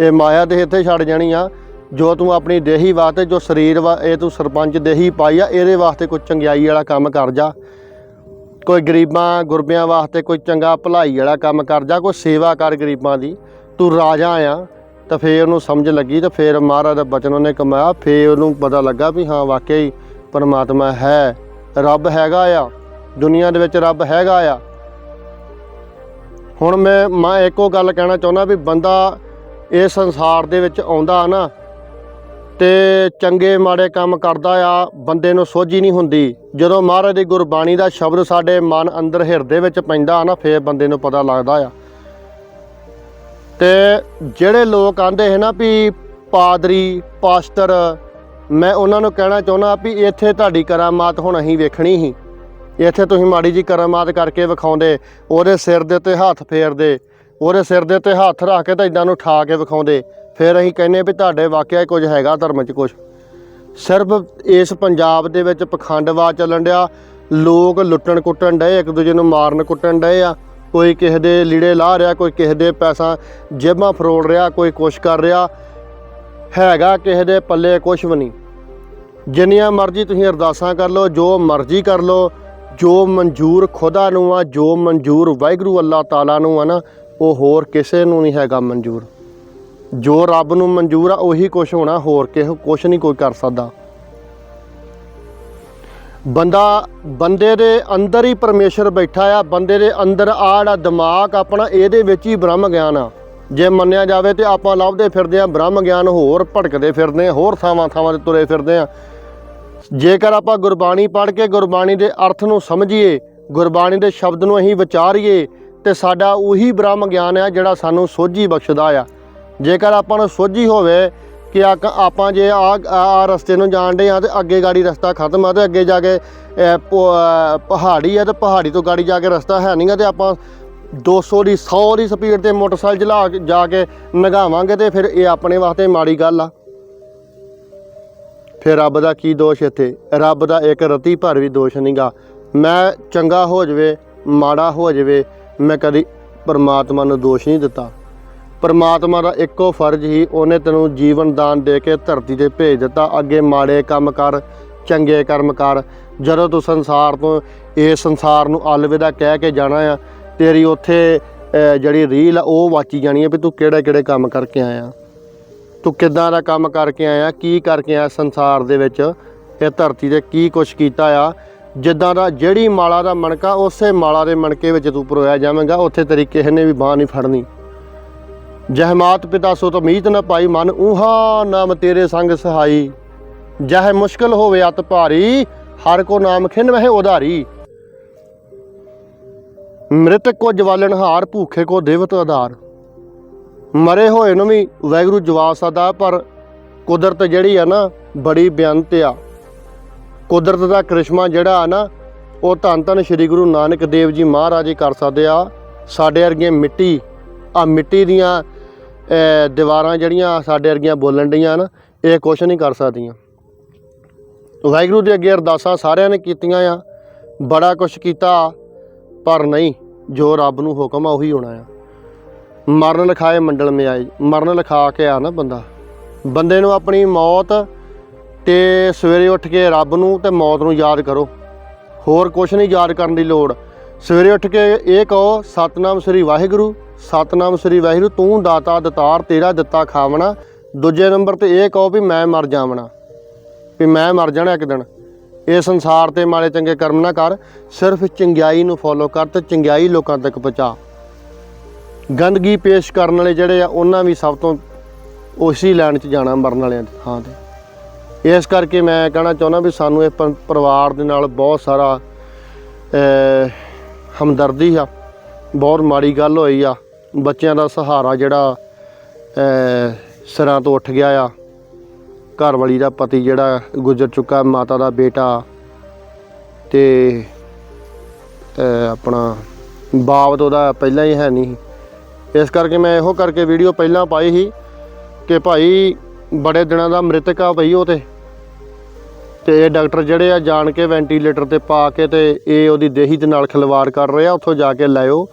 ਇਹ ਮਾਇਆ ਤੇ ਇੱਥੇ ਛੱਡ ਜਾਣੀ ਆ। ਜੋ ਤੂੰ ਆਪਣੀ ਦੇਹੀ ਵਾਸਤੇ, ਜੋ ਸਰੀਰ ਵਾ, ਇਹ ਤੂੰ ਸਰਪੰਚ ਦੇਹੀ ਪਾਈ ਆ, ਇਹਦੇ ਵਾਸਤੇ ਕੋਈ ਚੰਗਿਆਈ ਵਾਲਾ ਕੰਮ ਕਰ ਜਾ। ਕੋਈ ਗਰੀਬਾਂ, ਗੁਰਬਿਆਂ ਵਾਸਤੇ ਕੋਈ ਚੰਗਾ ਭਲਾਈ ਵਾਲਾ ਕੰਮ ਕਰ ਜਾ, ਕੋਈ ਸੇਵਾ ਕਰ ਗਰੀਬਾਂ ਦੀ। ਤੂੰ ਰਾਜਾ ਆ, ਤਾਂ ਫੇਰ ਉਹਨੂੰ ਸਮਝ ਲੱਗੀ ਤਾਂ ਫੇਰ ਮਹਾਰਾਜ ਦਾ ਬਚਨ ਉਹਨੇ ਕਮਾਇਆ। ਫੇਰ ਉਹਨੂੰ ਪਤਾ ਲੱਗਾ ਵੀ ਹਾਂ ਵਾਕਿਆ ਹੀ ਪਰਮਾਤਮਾ ਹੈ। ਰੱਬ ਹੈਗਾ ਆ, ਦੁਨੀਆ ਦੇ ਵਿੱਚ ਰੱਬ ਹੈਗਾ ਆ। ਹੁਣ ਮੈਂ ਮੈਂ ਇੱਕੋ ਗੱਲ ਕਹਿਣਾ ਚਾਹੁੰਦਾ ਵੀ ਬੰਦਾ ਇਸ ਸੰਸਾਰ ਦੇ ਵਿੱਚ ਆਉਂਦਾ ਨਾ, ਤੇ ਚੰਗੇ ਮਾੜੇ ਕੰਮ ਕਰਦਾ ਆ, ਬੰਦੇ ਨੂੰ ਸੋਝੀ ਨਹੀਂ ਹੁੰਦੀ। ਜਦੋਂ ਮਹਾਰਾਜ ਦੀ ਗੁਰਬਾਣੀ ਦਾ ਸ਼ਬਦ ਸਾਡੇ ਮਨ ਅੰਦਰ ਹਿਰਦੇ ਵਿੱਚ ਪੈਂਦਾ ਨਾ, ਫੇਰ ਬੰਦੇ ਨੂੰ ਪਤਾ ਲੱਗਦਾ ਆ। ਤੇ ਜਿਹੜੇ ਲੋਕ ਆਂਦੇ ਹੈ ਨਾ ਵੀ ਪਾਦਰੀ, ਪਾਸਟਰ ਮੈਂ ਉਹਨਾਂ ਨੂੰ ਕਹਿਣਾ ਚਾਹੁੰਦਾ ਵੀ ਇੱਥੇ ਤੁਹਾਡੀ ਕਰਾਮਾਤ ਹੁਣ ਅਸੀਂ ਵੇਖਣੀ ਸੀ। ਇੱਥੇ ਤੁਸੀਂ ਮਾੜੀ ਜੀ ਕਰਾਮਾਤ ਕਰਕੇ ਵਿਖਾਉਂਦੇ, ਉਹਦੇ ਸਿਰ ਦੇ ਉੱਤੇ ਹੱਥ ਫੇਰਦੇ, ਉਹਦੇ ਸਿਰ ਦੇ ਉੱਤੇ ਹੱਥ ਰੱਖ ਕੇ ਤਾਂ ਇਦਾਂ ਨੂੰ ਠਾ ਕੇ ਵਿਖਾਉਂਦੇ। ਫਿਰ ਅਸੀਂ ਕਹਿੰਨੇ ਵੀ ਤੁਹਾਡੇ ਵਾਕਿਆ ਕੁਝ ਹੈਗਾ ਧਰਮ 'ਚ ਕੁਝ। ਸਿਰਫ ਇਸ ਪੰਜਾਬ ਦੇ ਵਿੱਚ ਪਖੰਡਵਾ ਚੱਲਣ ਡਿਆ, ਲੋਕ ਲੁੱਟਣ ਕੁੱਟਣ ਡਏ, ਇੱਕ ਦੂਜੇ ਨੂੰ ਮਾਰਨ ਕੁੱਟਣ ਡਏ ਆ। ਕੋਈ ਕਿਸੇ ਦੇ ਲੀੜੇ ਲਾਹ ਰਿਹਾ, ਕੋਈ ਕਿਸੇ ਦੇ ਪੈਸਾ ਜੇਬਾਂ ਫਰੋੜ ਰਿਹਾ, ਕੋਈ ਕੁਛ ਕਰ ਰਿਹਾ। ਹੈਗਾ ਕਿਸੇ ਦੇ ਪੱਲੇ ਕੁਛ ਵੀ ਨਹੀਂ। ਜਿੰਨੀਆਂ ਮਰਜ਼ੀ ਤੁਸੀਂ ਅਰਦਾਸਾਂ ਕਰ ਲਓ, ਜੋ ਮਰਜ਼ੀ ਕਰ ਲਓ, ਜੋ ਮਨਜ਼ੂਰ ਖੁਦਾ ਨੂੰ ਆ, ਜੋ ਮਨਜ਼ੂਰ ਵਾਹਿਗੁਰੂ ਅੱਲਾਹ ਤਾਲਾ ਨੂੰ ਆ ਨਾ, ਉਹ ਹੋਰ ਕਿਸੇ ਨੂੰ ਨਹੀਂ ਹੈਗਾ ਮਨਜ਼ੂਰ। ਜੋ ਰੱਬ ਨੂੰ ਮਨਜ਼ੂਰ ਆ, ਉਹੀ ਕੁਛ ਹੋਣਾ, ਹੋਰ ਕਿਸੇ ਕੁਛ ਨਹੀਂ ਕੋਈ ਕਰ ਸਕਦਾ। ਬੰਦਾ, ਬੰਦੇ ਦੇ ਅੰਦਰ ਹੀ ਪਰਮੇਸ਼ਰ ਬੈਠਾ ਆ, ਬੰਦੇ ਦੇ ਅੰਦਰ ਆ ਦਿਮਾਗ ਆਪਣਾ, ਇਹਦੇ ਵਿੱਚ ਹੀ ਬ੍ਰਹਮ ਗਿਆਨ ਆ। ਜੇ ਮੰਨਿਆ ਜਾਵੇ ਤੇ ਆਪਾਂ ਲੱਭਦੇ ਫਿਰਦੇ ਆ, ਬ੍ਰਹਮ ਗਿਆਨ ਹੋਰ ਭਟਕਦੇ ਫਿਰਦੇ ਆ, ਹੋਰ ਥਾਵਾਂ ਥਾਵਾਂ ਤੇ ਤੁਰੇ ਫਿਰਦੇ ਆ। ਜੇਕਰ ਆਪਾਂ ਗੁਰਬਾਣੀ ਪੜ੍ਹ ਕੇ ਗੁਰਬਾਣੀ ਦੇ ਅਰਥ ਨੂੰ ਸਮਝੀਏ ਗੁਰਬਾਣੀ ਦੇ ਸ਼ਬਦ ਨੂੰ ਅਸੀਂ ਵਿਚਾਰੀਏ ਤੇ ਸਾਡਾ ਉਹੀ ਬ੍ਰਹਮ ਗਿਆਨ ਆ ਜਿਹੜਾ ਸਾਨੂੰ ਸੋਝੀ ਬਖਸ਼ਦਾ ਆ। ਜੇਕਰ ਆਪਾਂ ਨੂੰ ਸੋਝੀ ਹੋਵੇ ਕਿ ਆਪਾਂ ਜੇ ਆ ਆ ਰਸਤੇ ਨੂੰ ਜਾਣਦੇ ਆ ਤੇ ਅੱਗੇ ਗਾੜੀ ਰਸਤਾ ਖਤਮ ਆ ਤੇ ਅੱਗੇ ਜਾ ਕੇ ਅਹ, ਪਹਾੜੀ ਆ ਤੇ ਪਹਾੜੀ ਤੋਂ ਗਾੜੀ ਜਾ ਕੇ ਰਸਤਾ ਹੈ ਨਹੀਂਗਾ ਤੇ ਆਪਾਂ 200 ਦੀ 100 ਦੀ ਸਪੀਡ ਤੇ ਮੋਟਰਸਾਈਕਲ ਚਲਾ ਕੇ ਜਾ ਕੇ ਨਗਾਵਾਂਗੇ ਤੇ ਫਿਰ ਇਹ ਆਪਣੇ ਵਾਸਤੇ ਮਾੜੀ ਗੱਲ ਆ। ਫਿਰ ਰੱਬ ਦਾ ਕੀ ਦੋਸ਼ ਇੱਥੇ? ਰੱਬ ਦਾ ਇੱਕ ਰਤੀ ਭਰ ਵੀ ਦੋਸ਼ ਨਹੀਂਗਾ। ਮੈਂ ਚੰਗਾ ਹੋ ਜਾਵੇ, ਮਾੜਾ ਹੋ ਜਾਵੇ, ਮੈਂ ਕਦੀ ਪਰਮਾਤਮਾ ਨੂੰ ਦੋਸ਼ ਨਹੀਂ ਦਿੱਤਾ। ਪਰਮਾਤਮਾ ਦਾ ਇੱਕੋ ਫਰਜ਼ ਹੀ ਉਹਨੇ ਤੈਨੂੰ ਜੀਵਨ ਦਾਨ ਦੇ ਕੇ ਧਰਤੀ ਤੇ ਭੇਜ ਦਿੱਤਾ। ਅੱਗੇ ਮਾੜੇ ਕੰਮ ਕਰ, ਚੰਗੇ ਕਰਮ ਕਰ। ਜਦੋਂ ਤੂੰ ਸੰਸਾਰ ਤੋਂ, ਇਸ ਸੰਸਾਰ ਨੂੰ ਅਲਵਿਦਾ ਕਹਿ ਕੇ ਜਾਣਾ ਆ, ਤੇਰੀ ਉੱਥੇ ਜਿਹੜੀ ਰੀਲ ਆ, ਉਹ ਵਾਚੀ ਜਾਣੀ ਹੈ ਵੀ ਤੂੰ ਕਿਹੜੇ ਕਿਹੜੇ ਕੰਮ ਕਰਕੇ ਆਇਆ। ਤੂੰ ਕਿੱਦਾਂ ਦਾ ਕੰਮ ਕਰਕੇ ਆਇਆ, ਕੀ ਕਰਕੇ ਆਇਆ ਸੰਸਾਰ ਦੇ ਵਿੱਚ? ਇਹ ਧਰਤੀ ਤੇ ਕੀ ਕੁਛ ਕੀਤਾ ਆ? ਜਿੱਦਾਂ ਦਾ ਜਿਹੜੀ ਮਾਲਾ ਦਾ ਮਣਕਾ, ਉਸੇ ਮਾਲਾ ਦੇ ਮਣਕੇ ਵਿੱਚ ਤੂੰ ਪਰੋਇਆ ਜਾਵੇਂਗਾ, ਉੱਥੇ ਤੇਰੀ ਕਿਸੇ ਨੇ ਵੀ ਬਾਹ ਨਹੀਂ ਫੜਨੀ। ਜਹ ਮਾਤ ਪਿਤਾ ਸੋ ਤਮੀਤ ਨਾ ਪਾਈ ਮਨ ਉਹਾ ਨਾਮ ਤੇਰੇ ਸੰਗ ਸਹਾਈ। ਜਹ ਮੁਸ਼ਕਲ ਹੋਵੇ ਅਤ ਭਾਰੀ, ਹਰ ਕੋ ਨਾਮ ਖਿਨ ਵਹਿ ਉਧਾਰੀ। ਮ੍ਰਿਤਕ ਕੋ ਜਵਾਲਨ ਹਾਰ ਭੂਖੇ ਕੋ ਦੇਵਤ ਆਧਾਰ। ਮਰੇ ਹੋਏ ਨੂੰ ਵੀ ਵੈਗਰੂ ਜਵਾ ਸਕਦਾ, ਪਰ ਕੁਦਰਤ ਜਿਹੜੀ ਆ ਨਾ, ਬੜੀ ਬੇਅੰਤ ਆ। ਕੁਦਰਤ ਦਾ ਕ੍ਰਿਸ਼ਮਾ ਜਿਹੜਾ ਆ ਨਾ, ਉਹ ਧੰਨ ਧੰਨ ਸ੍ਰੀ ਗੁਰੂ ਨਾਨਕ ਦੇਵ ਜੀ ਮਹਾਰਾਜ ਹੀ ਕਰ ਸਕਦੇ ਆ। ਸਾਡੇ ਵਰਗੀਆਂ ਮਿੱਟੀ, ਆ ਮਿੱਟੀ ਦੀਆਂ ਦੀਵਾਰਾਂ ਜਿਹੜੀਆਂ ਸਾਡੇ ਵਰਗੀਆਂ ਬੋਲਣ ਡੀਆਂ ਨਾ ਇਹ ਕੁਛ ਨਹੀਂ ਕਰ ਸਕਦੀਆਂ। ਵਾਹਿਗੁਰੂ ਦੇ ਅੱਗੇ ਅਰਦਾਸਾਂ ਸਾਰਿਆਂ ਨੇ ਕੀਤੀਆਂ ਆ। ਬੜਾ ਕੁਛ ਕੀਤਾ, ਪਰ ਨਹੀਂ, ਜੋ ਰੱਬ ਨੂੰ ਹੁਕਮ ਆ, ਉਹੀ ਹੋਣਾ ਆ। ਮਰਨ ਲਿਖਾਏ ਮੰਡਲ ਮੇ ਆਈ, ਮਰਨ ਲਿਖਾ ਕੇ ਆ ਨਾ ਬੰਦਾ। ਬੰਦੇ ਨੂੰ ਆਪਣੀ ਮੌਤ ਤੇ ਸਵੇਰੇ ਉੱਠ ਕੇ ਰੱਬ ਨੂੰ ਤੇ ਮੌਤ ਨੂੰ ਯਾਦ ਕਰੋ। ਹੋਰ ਕੁਛ ਨਹੀਂ ਯਾਦ ਕਰਨ ਦੀ ਲੋੜ। ਸਵੇਰੇ ਉੱਠ ਕੇ ਇਹ ਕਹੋ, ਸਤਨਾਮ ਸ੍ਰੀ ਵਾਹਿਗੁਰੂ, ਸਤਨਾਮ ਸ੍ਰੀ ਵਾਹਿਗੁਰੂ, ਤੂੰ ਦਾਤਾ ਦਤਾਰ, ਤੇਰਾ ਦਿੱਤਾ ਖਾਵਣਾ। ਦੂਜੇ ਨੰਬਰ ਤੇ ਇਹ ਕਹੋ ਵੀ ਮੈਂ ਮਰ ਜਾਵਣਾ ਵੀ ਮੈਂ ਮਰ ਜਾਣਾ ਇੱਕ ਦਿਨ। ਇਹ ਸੰਸਾਰ ਤੇ ਮਾੜੇ ਚੰਗੇ ਕਰਮ ਨਾ ਕਰ, ਸਿਰਫ ਚੰਗਿਆਈ ਨੂੰ ਫੋਲੋ ਕਰ ਤੇ ਚੰਗਿਆਈ ਲੋਕਾਂ ਤੱਕ ਪਹੁੰਚਾ। ਗੰਦਗੀ ਪੇਸ਼ ਕਰਨ ਵਾਲੇ ਜਿਹੜੇ ਆ, ਉਹਨਾਂ ਵੀ ਸਭ ਤੋਂ ਉਸੇ ਲਾਈਨ 'ਚ ਜਾਣਾ, ਮਰਨ ਵਾਲਿਆਂ ਦੀ ਥਾਂ ਤੇ। ਇਸ ਕਰਕੇ ਮੈਂ ਕਹਿਣਾ ਚਾਹੁੰਦਾ ਵੀ ਸਾਨੂੰ ਇਹ ਪ- ਪਰਿਵਾਰ ਦੇ ਨਾਲ ਬਹੁਤ ਸਾਰਾ ਹਮਦਰਦੀ ਆ। ਬਹੁਤ ਮਾੜੀ ਗੱਲ ਹੋਈ ਆ। ਬੱਚਿਆਂ ਦਾ ਸਹਾਰਾ ਜਿਹੜਾ ਸਿਰਾਂ ਤੋਂ ਉੱਠ ਗਿਆ ਆ। ਘਰ ਵਾਲੀ ਦਾ ਪਤੀ ਜਿਹੜਾ ਗੁਜ਼ਰ ਚੁੱਕਾ, ਮਾਤਾ ਦਾ ਬੇਟਾ ਤੇ ਆਪਣਾ ਬਾਪ ਤਾਂ ਉਹਦਾ ਪਹਿਲਾਂ ਹੀ ਹੈ ਨਹੀਂ। ਇਸ ਕਰਕੇ ਮੈਂ ਇਹੋ ਕਰਕੇ ਵੀਡੀਓ ਪਹਿਲਾਂ ਪਾਈ ਸੀ ਕਿ ਭਾਈ ਬੜੇ ਦਿਨਾਂ ਦਾ ਮ੍ਰਿਤਕ ਆ ਭਈ ਉਹ ਤੇ। ਤੇ ਇਹ ਡਾਕਟਰ ਜਿਹੜੇ ਆ ਜਾਣ ਕੇ ਵੈਂਟੀਲੇਟਰ ਤੇ ਪਾ ਕੇ ਤੇ ਇਹ ਉਹਦੀ ਦੇਹੀ ਦੇ ਨਾਲ ਖਿਲਵਾੜ ਕਰ ਰਹੇ ਆ, ਉੱਥੋਂ ਜਾ ਕੇ ਲਾਇਓ।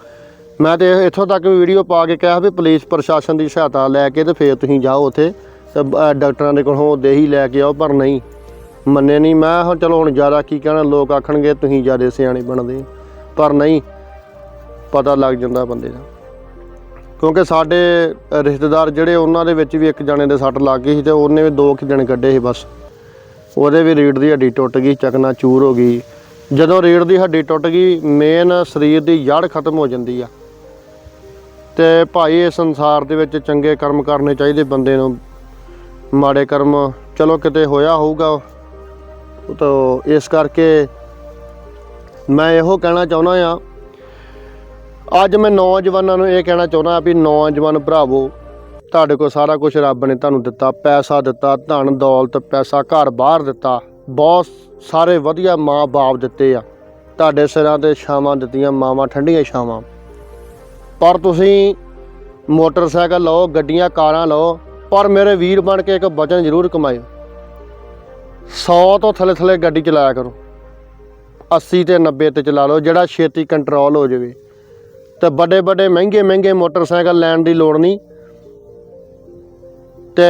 ਮੈਂ ਤੇ ਇੱਥੋਂ ਤੱਕ ਵੀ ਵੀਡੀਓ ਪਾ ਕੇ ਕਿਹਾ ਵੀ ਪੁਲਿਸ ਪ੍ਰਸ਼ਾਸਨ ਦੀ ਸਹਾਇਤਾ ਲੈ ਕੇ ਤੇ ਫੇਰ ਤੁਸੀਂ ਜਾਓ ਉੱਥੇ। ਤੇ ਡਾਕਟਰਾਂ ਦੇ ਕੋਲੋਂ ਦੇਹੀ ਲੈ ਕੇ ਆਓ, ਪਰ ਨਹੀਂ, ਮੰਨੇ ਨਹੀਂ। ਮੈਂ ਹੁਣ ਚਲੋ ਹੁਣ ਜ਼ਿਆਦਾ ਕੀ ਕਹਿਣਾ, ਲੋਕ ਆਖਣਗੇ ਤੁਸੀਂ ਜ਼ਿਆਦਾ ਸਿਆਣੇ ਬਣਦੇ। ਪਰ ਨਹੀਂ, ਪਤਾ ਲੱਗ ਜਾਂਦਾ ਬੰਦੇ ਦਾ। ਕਿਉਂਕਿ ਸਾਡੇ ਰਿਸ਼ਤੇਦਾਰ ਜਿਹੜੇ ਉਹਨਾਂ ਦੇ ਵਿੱਚ ਵੀ ਇੱਕ ਜਣੇ ਦੇ ਸੱਟ ਲੱਗ ਗਈ ਸੀ ਤੇ ਉਹਨੇ ਵੀ ਦੋ ਕੁ ਦਿਨ ਕੱਢੇ ਸੀ ਬਸ। ਉਹਦੇ ਵੀ ਰੀੜ ਦੀ ਹੱਡੀ ਟੁੱਟ ਗਈ, ਚਕਨਾ ਚੂਰ ਹੋ ਗਈ। ਜਦੋਂ ਰੀੜ ਦੀ ਹੱਡੀ ਟੁੱਟ ਗਈ ਮੇਨ ਸਰੀਰ ਦੀ ਜੜ ਖਤਮ ਹੋ ਜਾਂਦੀ ਆ। ਤੇ ਭਾਈ ਇਹ ਸੰਸਾਰ ਦੇ ਵਿੱਚ ਚੰਗੇ ਕਰਮ ਕਰਨੇ ਚਾਹੀਦੇ ਬੰਦੇ ਨੂੰ। ਮਾੜੇ ਕਰਮ ਚਲੋ ਕਿਤੇ ਹੋਇਆ ਹੋਊਗਾ। ਤਾਂ ਇਸ ਕਰਕੇ ਮੈਂ ਇਹੋ ਕਹਿਣਾ ਚਾਹੁੰਦਾ ਆ ਅੱਜ ਮੈਂ ਨੌਜਵਾਨਾਂ ਨੂੰ ਇਹ ਕਹਿਣਾ ਚਾਹੁੰਦਾ ਵੀ ਨੌਜਵਾਨ ਭਰਾਵੋ, ਤੁਹਾਡੇ ਕੋਲ ਸਾਰਾ ਕੁਝ ਰੱਬ ਨੇ ਤੁਹਾਨੂੰ ਦਿੱਤਾ, ਪੈਸਾ ਦਿੱਤਾ, ਧਨ, ਦੌਲਤ, ਪੈਸਾ, ਘਰ ਬਾਹਰ ਦਿੱਤਾ, ਬਹੁਤ ਸਾਰੇ ਵਧੀਆ ਮਾਂ-ਬਾਪ ਦਿੱਤੇ ਆ। ਤੁਹਾਡੇ ਸਿਰਾਂ ਤੇ ਛਾਵਾਂ ਦਿੱਤੀਆਂ, ਮਾਵਾਂ ਠੰਡੀਆਂ ਛਾਵਾਂ। ਪਰ ਤੁਸੀਂ ਮੋਟਰਸਾਈਕਲ ਲਓ, ਗੱਡੀਆਂ, ਕਾਰਾਂ ਲਓ, ਪਰ ਮੇਰੇ ਵੀਰ ਬਣ ਕੇ ਇੱਕ ਵਚਨ ਜ਼ਰੂਰ ਕਮਾਇਓ। 100 ਤੋਂ ਥੱਲੇ ਥੱਲੇ ਗੱਡੀ ਚਲਾਇਆ ਕਰੋ। 80 ਤੇ 90 ਤੇ ਚਲਾ ਲਓ, ਜਿਹੜਾ ਛੇਤੀ ਕੰਟਰੋਲ ਹੋ ਜਾਵੇ। ਤੇ ਵੱਡੇ ਵੱਡੇ ਮਹਿੰਗੇ ਮਹਿੰਗੇ ਮੋਟਰਸਾਈਕਲ ਲੈਣ ਦੀ ਲੋੜ ਨਹੀਂ। ਤੇ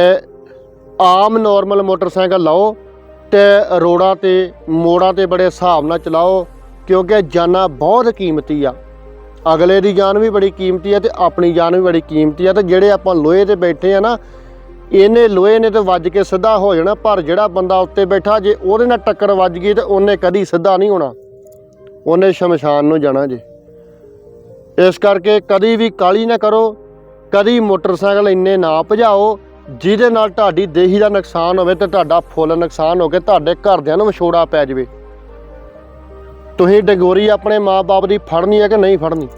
ਆਮ ਨਾਰਮਲ ਮੋਟਰਸਾਈਕਲ ਲਓ ਤੇ ਰੋਡਾਂ ਤੇ, ਮੋੜਾਂ ਤੇ ਬੜੇ ਹਿਸਾਬ ਨਾਲ ਚਲਾਓ, ਕਿਉਂਕਿ ਜਾਨਾਂ ਬਹੁਤ ਕੀਮਤੀ ਆ। ਅਗਲੇ ਦੀ ਜਾਨ ਵੀ ਬੜੀ ਕੀਮਤੀ ਆ ਤੇ ਆਪਣੀ ਜਾਨ ਵੀ ਬੜੀ ਕੀਮਤੀ ਆ ਤੇ ਜਿਹੜੇ ਆਪਾਂ ਲੋਹੇ ਤੇ ਬੈਠੇ ਆ ਨਾ, ਇਹਨੇ ਲੋਹੇ ਨੇ ਤੇ ਵੱਜ ਕੇ ਸਿੱਧਾ ਹੋ ਜਾਣਾ, ਪਰ ਜਿਹੜਾ ਬੰਦਾ ਉੱਤੇ ਬੈਠਾ ਜੇ ਉਹਦੇ ਨਾਲ ਟੱਕਰ ਵੱਜ ਗਈ ਤੇ ਉਹਨੇ ਕਦੀ ਸਿੱਧਾ ਨਹੀਂ ਹੋਣਾ। ਉਹਨੇ ਸ਼ਮਸ਼ਾਨ ਨੂੰ ਜਾਣਾ ਜੇ। ਇਸ ਕਰਕੇ ਕਦੀ ਵੀ ਕਾਲੀ ਨਾ ਕਰੋ, ਕਦੀ ਮੋਟਰਸਾਈਕਲ ਇੰਨੇ ਨਾ ਭਜਾਓ, ਜਿਹਦੇ ਨਾਲ ਤੁਹਾਡੀ ਦੇਹੀ ਦਾ ਨੁਕਸਾਨ ਹੋਵੇ ਤੇ ਤੁਹਾਡਾ ਫੁੱਲ ਨੁਕਸਾਨ ਹੋ ਕੇ ਤੁਹਾਡੇ ਘਰਦਿਆਂ ਨੂੰ ਵਿਛੋੜਾ ਪੈ ਜਾਵੇ। ਤੁਸੀਂ ਡਗੋਰੀ ਆਪਣੇ ਮਾਪੇ ਦੀ ਫੜਨੀ ਹੈ ਕਿ ਨਹੀਂ ਫੜਨੀ?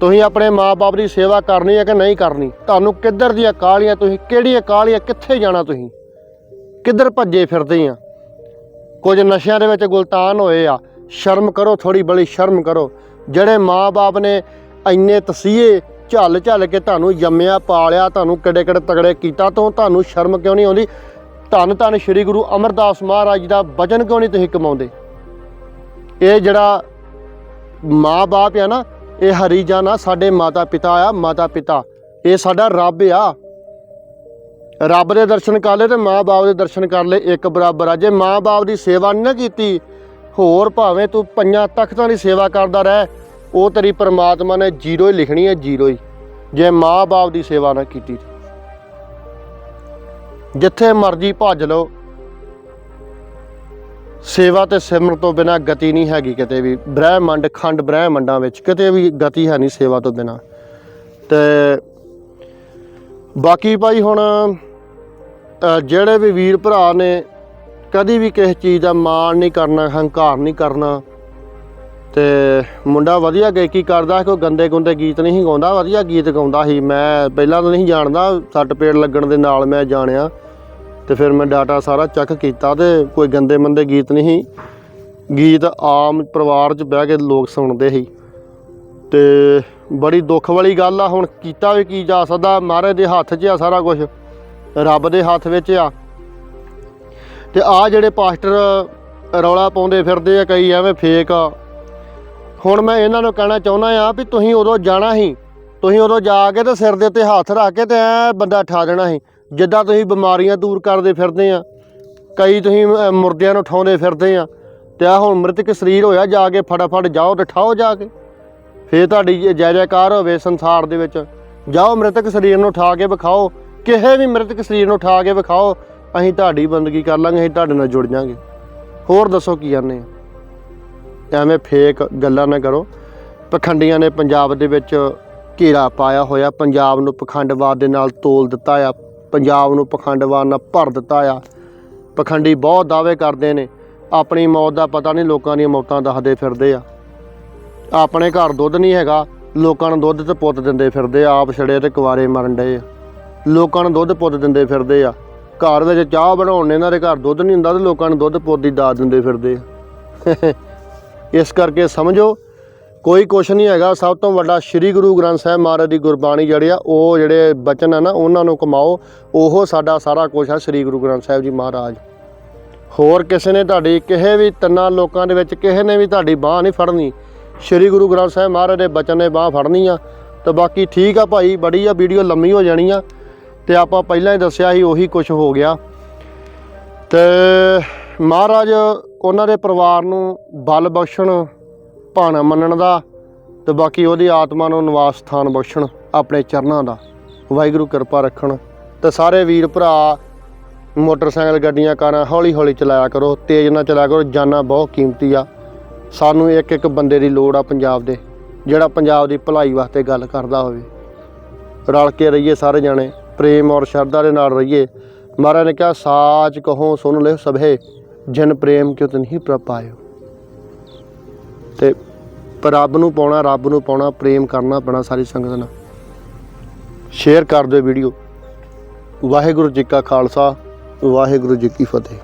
ਤੁਸੀਂ ਆਪਣੇ ਮਾਪੇ ਦੀ ਸੇਵਾ ਕਰਨੀ ਹੈ ਕਿ ਨਹੀਂ ਕਰਨੀ? ਤੁਹਾਨੂੰ ਕਿੱਧਰ ਦੀਆਂ ਕਾਲੀਆਂ, ਤੁਸੀਂ ਕਿਹੜੀਆਂ ਕਾਲੀਆਂ, ਕਿੱਥੇ ਜਾਣਾ ਤੁਸੀਂ? ਕਿੱਧਰ ਭੱਜੇ ਫਿਰਦੇ ਆ? ਕੁਝ ਨਸ਼ਿਆਂ ਦੇ ਵਿੱਚ ਗੁਲਤਾਨ ਹੋਏ ਆ। ਸ਼ਰਮ ਕਰੋ ਥੋੜੀ ਬੜੀ ਸ਼ਰਮ ਕਰੋ। ਜਿਹੜੇ ਮਾਪੇ ਨੇ ਇੰਨੇ ਤਸੀਹੇ ਝੱਲ ਝੱਲ ਕੇ ਤੁਹਾਨੂੰ ਜੰਮਿਆ, ਪਾਲਿਆ, ਤੁਹਾਨੂੰ ਕਿੱਡੇ ਕਿੱਡੇ ਤਗੜੇ ਕੀਤਾ, ਤੋਂ ਤੁਹਾਨੂੰ ਸ਼ਰਮ ਕਿਉਂ ਨਹੀਂ ਆਉਂਦੀ? ਧੰਨ ਧੰਨ ਸ੍ਰੀ ਗੁਰੂ ਅਮਰਦਾਸ ਮਹਾਰਾਜ ਜੀ ਦਾ ਵਚਨ ਕਿਉਂ ਨਹੀਂ ਤੁਸੀਂ ਕਮਾਉਂਦੇ? ਇਹ ਜਿਹੜਾ ਮਾਂ-ਬਾਪ ਆ ਨਾ, ਇਹ ਹਰੀ ਜਾਨ ਆ, ਸਾਡੇ ਮਾਤਾ ਪਿਤਾ ਆ ਮਾਤਾ ਪਿਤਾ ਇਹ ਸਾਡਾ ਰੱਬ ਆ। ਰੱਬ ਦੇ ਦਰਸ਼ਨ ਕਰ ਲਏ ਤੇ ਮਾਂ-ਬਾਪ ਦੇ ਦਰਸ਼ਨ ਕਰ ਲਏ, ਇੱਕ ਬਰਾਬਰ ਆ। ਜੇ ਮਾਂ-ਬਾਪ ਦੀ ਸੇਵਾ ਨਹੀਂ ਨਾ ਕੀਤੀ ਹੋਰ ਭਾਵੇਂ ਤੂੰ ਪੰਜਾਂ ਤਖਤਾਂ ਦੀ ਸੇਵਾ ਕਰਦਾ ਰਹਿ, ਉਹ ਤੇਰੀ ਪਰਮਾਤਮਾ ਨੇ ਜ਼ੀਰੋ ਹੀ ਲਿਖਣੀ ਹੈ, ਜ਼ੀਰੋ ਹੀ। ਜੇ ਮਾਂ-ਬਾਪ ਦੀ ਸੇਵਾ ਨਾ ਕੀਤੀ ਜਿੱਥੇ ਮਰਜ਼ੀ ਭੱਜ ਲਓ। ਸੇਵਾ ਤੇ ਸਿਮਰਨ ਤੋਂ ਬਿਨਾ ਗਤੀ ਨਹੀਂ ਹੈਗੀ ਕਿਤੇ ਵੀ। ਬ੍ਰਹਿਮੰਡ, ਖੰਡ ਬ੍ਰਹਿਮੰਡਾਂ ਵਿੱਚ ਕਿਤੇ ਵੀ ਗਤੀ ਹੈ ਨਹੀਂ ਸੇਵਾ ਤੋਂ ਬਿਨਾ। ਤੇ ਬਾਕੀ ਭਾਈ ਹੁਣ ਜਿਹੜੇ ਵੀ ਵੀਰ ਭਰਾ ਨੇ ਕਦੀ ਵੀ ਕਿਸੇ ਚੀਜ਼ ਦਾ ਮਾਣ ਨਹੀਂ ਕਰਨਾ, ਹੰਕਾਰ ਨਹੀਂ ਕਰਨਾ। ਤੇ ਮੁੰਡਾ ਵਧੀਆ ਗਾਇਕੀ ਕਰਦਾ, ਕੋਈ ਗੰਦੇ ਗੁੰਦੇ ਗੀਤ ਨਹੀਂ ਗਾਉਂਦਾ, ਵਧੀਆ ਗੀਤ ਗਾਉਂਦਾ ਸੀ। ਮੈਂ ਪਹਿਲਾਂ ਤਾਂ ਨਹੀਂ ਜਾਣਦਾ, ਸੱਟ ਪੇੜ ਲੱਗਣ ਦੇ ਨਾਲ ਮੈਂ ਜਾਣਿਆ। ਤੇ ਫਿਰ ਮੈਂ ਡਾਟਾ ਸਾਰਾ ਚੈੱਕ ਕੀਤਾ ਤੇ ਕੋਈ ਗੰਦੇ ਮੰਦੇ ਗੀਤ ਨਹੀਂ ਗੀਤ ਆਮ ਪਰਿਵਾਰ 'ਚ ਬਹਿ ਕੇ ਲੋਕ ਸੁਣਦੇ ਸੀ। ਤੇ ਬੜੀ ਦੁੱਖ ਵਾਲੀ ਗੱਲ ਆ, ਹੁਣ ਕੀਤਾ ਵੀ ਕੀ ਜਾ ਸਕਦਾ? ਮਹਾਰਾਜ ਦੇ ਹੱਥ 'ਚ ਆ ਸਾਰਾ ਕੁਝ ਰੱਬ ਦੇ ਹੱਥ ਵਿੱਚ ਆ। ਤੇ ਆ ਜਿਹੜੇ ਪਾਸਟਰ ਰੌਲਾ ਪਾਉਂਦੇ ਫਿਰਦੇ ਆ, ਕਈ ਐਵੇਂ ਫੇਕ ਆ। ਹੁਣ ਮੈਂ ਇਹਨਾਂ ਨੂੰ ਕਹਿਣਾ ਚਾਹੁੰਦਾ ਆ ਵੀ ਤੁਸੀਂ ਉਦੋਂ ਜਾਣਾ ਹੀ ਤੁਸੀਂ ਉਦੋਂ ਜਾ ਕੇ ਤੇ ਸਿਰ ਦੇ ਉੱਤੇ ਹੱਥ ਰੱਖ ਕੇ ਤੇ ਐ ਬੰਦਾ ਠਾ ਦੇਣਾ ਸੀ। ਜਿੱਦਾਂ ਤੁਸੀਂ ਬਿਮਾਰੀਆਂ ਦੂਰ ਕਰਦੇ ਫਿਰਦੇ ਆ। ਕਈ ਤੁਸੀਂ ਮੁਰਦਿਆਂ ਨੂੰ ਉਠਾਉਂਦੇ ਫਿਰਦੇ ਆ। ਤੇ ਆ ਹੁਣ ਮ੍ਰਿਤਕ ਸਰੀਰ ਹੋਇਆ, ਜਾ ਕੇ ਫਟਾਫਟ ਜਾਓ ਤੇ ਠਾਓ ਜਾ ਕੇ। ਫੇਰ ਤੁਹਾਡੀ ਜੈ ਜੈਕਾਰ ਹੋਵੇ ਸੰਸਾਰ ਦੇ ਵਿੱਚ। ਜਾਓ ਮ੍ਰਿਤਕ ਸਰੀਰ ਨੂੰ ਉਠਾ ਕੇ ਵਿਖਾਓ। ਕਿਸੇ ਵੀ ਮ੍ਰਿਤਕ ਸਰੀਰ ਨੂੰ ਉਠਾ ਕੇ ਵਿਖਾਓ। ਅਸੀਂ ਤੁਹਾਡੀ ਬੰਦਗੀ ਕਰ ਲਾਂਗੇ, ਅਸੀਂ ਤੁਹਾਡੇ ਨਾਲ ਜੁੜ ਜਾਾਂਗੇ। ਹੋਰ ਦੱਸੋ ਕੀ ਕਰਨੇ ਐਵੇਂ ਫੇਕ ਗੱਲਾਂ ਨਾ ਕਰੋ। ਪਖੰਡੀਆਂ ਨੇ ਪੰਜਾਬ ਦੇ ਵਿੱਚ ਘੇਰਾ ਪਾਇਆ ਹੋਇਆ। ਪੰਜਾਬ ਨੂੰ ਪਖੰਡਵਾਦ ਦੇ ਨਾਲ ਤੋਲ ਦਿੱਤਾ ਆ। ਪੰਜਾਬ ਨੂੰ ਪਖੰਡਵਾਦ ਨਾਲ ਭਰ ਦਿੱਤਾ ਆ। ਪਖੰਡੀ ਬਹੁਤ ਦਾਅਵੇ ਕਰਦੇ ਨੇ। ਆਪਣੀ ਮੌਤ ਦਾ ਪਤਾ ਨਹੀਂ ਲੋਕਾਂ ਦੀਆਂ ਮੌਤਾਂ ਦੱਸਦੇ ਫਿਰਦੇ ਆ। ਆਪਣੇ ਘਰ ਦੁੱਧ ਨਹੀਂ ਹੈਗਾ। ਲੋਕਾਂ ਨੂੰ ਦੁੱਧ ਤੇ ਪੁੱਤ ਦਿੰਦੇ ਫਿਰਦੇ ਆ। ਆਪ ਛੜੇ ਤੇ ਕੁਵਾਰੇ ਮਰਨ ਡਏ ਆ। ਲੋਕਾਂ ਨੂੰ ਦੁੱਧ ਪੁੱਤ ਦਿੰਦੇ ਫਿਰਦੇ ਆ। ਘਰ ਵਿੱਚ ਚਾਹ ਬਣਾਉਣ ਨੇ, ਇਹਨਾਂ ਦੇ ਘਰ ਦੁੱਧ ਨਹੀਂ ਹੁੰਦਾ ਤੇ ਲੋਕਾਂ ਨੂੰ ਦੁੱਧ ਪੁੱਤ ਦੀ ਦਾਤ ਦਿੰਦੇ ਫਿਰਦੇ ਇਸ ਕਰਕੇ ਸਮਝੋ, ਕੋਈ ਕੁਛ ਨਹੀਂ ਹੈਗਾ। ਸਭ ਤੋਂ ਵੱਡਾ ਸ੍ਰੀ ਗੁਰੂ ਗ੍ਰੰਥ ਸਾਹਿਬ ਮਹਾਰਾਜ ਦੀ ਗੁਰਬਾਣੀ ਜਿਹੜੇ ਆ, ਉਹ ਜਿਹੜੇ ਬਚਨ ਆ ਨਾ, ਉਹਨਾਂ ਨੂੰ ਕਮਾਓ। ਉਹ ਸਾਡਾ ਸਾਰਾ ਕੁਝ ਆ ਸ੍ਰੀ ਗੁਰੂ ਗ੍ਰੰਥ ਸਾਹਿਬ ਜੀ ਮਹਾਰਾਜ। ਹੋਰ ਕਿਸੇ ਨੇ ਤੁਹਾਡੀ, ਕਿਸੇ ਵੀ ਤਿੰਨਾਂ ਲੋਕਾਂ ਦੇ ਵਿੱਚ, ਕਿਸੇ ਨੇ ਵੀ ਤੁਹਾਡੀ ਬਾਹ ਨਹੀਂ ਫੜਨੀ। ਸ੍ਰੀ ਗੁਰੂ ਗ੍ਰੰਥ ਸਾਹਿਬ ਮਹਾਰਾਜ ਦੇ ਬਚਨ ਨੇ ਬਾਹ ਫੜਨੀ ਆ। ਤੇ ਬਾਕੀ ਠੀਕ ਆ ਭਾਈ, ਬੜੀ ਆ, ਵੀਡੀਓ ਲੰਮੀ ਹੋ ਜਾਣੀ ਆ। ਤੇ ਆਪਾਂ ਪਹਿਲਾਂ ਹੀ ਦੱਸਿਆ ਸੀ ਉਹੀ ਕੁਝ ਹੋ ਗਿਆ। ਤੇ ਮਹਾਰਾਜ ਉਹਨਾਂ ਦੇ ਪਰਿਵਾਰ ਨੂੰ ਬਲ ਬਖਸ਼ਣ, ਭਾਣਾ ਮੰਨਣ ਦਾ ਤੇ ਬਾਕੀ ਉਹਦੀ ਆਤਮਾ ਨੂੰ ਨਿਵਾਸ ਸਥਾਨ ਬਖਸ਼ਣ ਆਪਣੇ ਚਰਨਾਂ ਦਾ। ਵਾਹਿਗੁਰੂ ਕਿਰਪਾ ਰੱਖਣ। ਤੇ ਸਾਰੇ ਵੀਰ ਭਰਾ ਮੋਟਰਸਾਈਕਲ ਗੱਡੀਆਂ ਕਾਰਾਂ ਹੌਲੀ ਹੌਲੀ ਚਲਾਇਆ ਕਰੋ, ਤੇਜ਼ ਨਾ ਚਲਾਇਆ ਕਰੋ, ਜਾਨਾਂ ਬਹੁਤ ਕੀਮਤੀ ਆ। ਸਾਨੂੰ ਇੱਕ ਇੱਕ ਬੰਦੇ ਦੀ ਲੋੜ ਆ ਪੰਜਾਬ ਦੇ, ਜਿਹੜਾ ਪੰਜਾਬ ਦੀ ਭਲਾਈ ਵਾਸਤੇ ਗੱਲ ਕਰਦਾ ਹੋਵੇ। ਰਲ ਕੇ ਰਹੀਏ ਸਾਰੇ ਜਾਣੇ। ਪ੍ਰੇਮ ਔਰ ਸ਼ਰਧਾ ਦੇ ਨਾਲ ਰਹੀਏ। ਮਹਾਰਾਜ ਨੇ ਕਿਹਾ, ਸਾਚ ਕਹੋ, ਸੁਣ ਲੈ ਸਭੇ, ਜਨ ਪ੍ਰੇਮ ਕਿਉ ਨਹੀਂ ਪ੍ਰਪਾਇਓ ਤੇ ਪਰ ਰੱਬ ਨੂੰ ਪਾਉਣਾ, ਰੱਬ ਨੂੰ ਪਾਉਣਾ, ਪ੍ਰੇਮ ਕਰਨਾ ਪੈਣਾ ਸਾਰੀ ਸੰਗਤ ਨਾਲ। ਸ਼ੇਅਰ ਕਰ ਦਿਓ ਵੀਡੀਓ। ਵਾਹਿਗੁਰੂ ਜੀ ਕਾ ਖਾਲਸਾ, ਵਾਹਿਗੁਰੂ ਜੀ ਕੀ ਫਤਿਹ।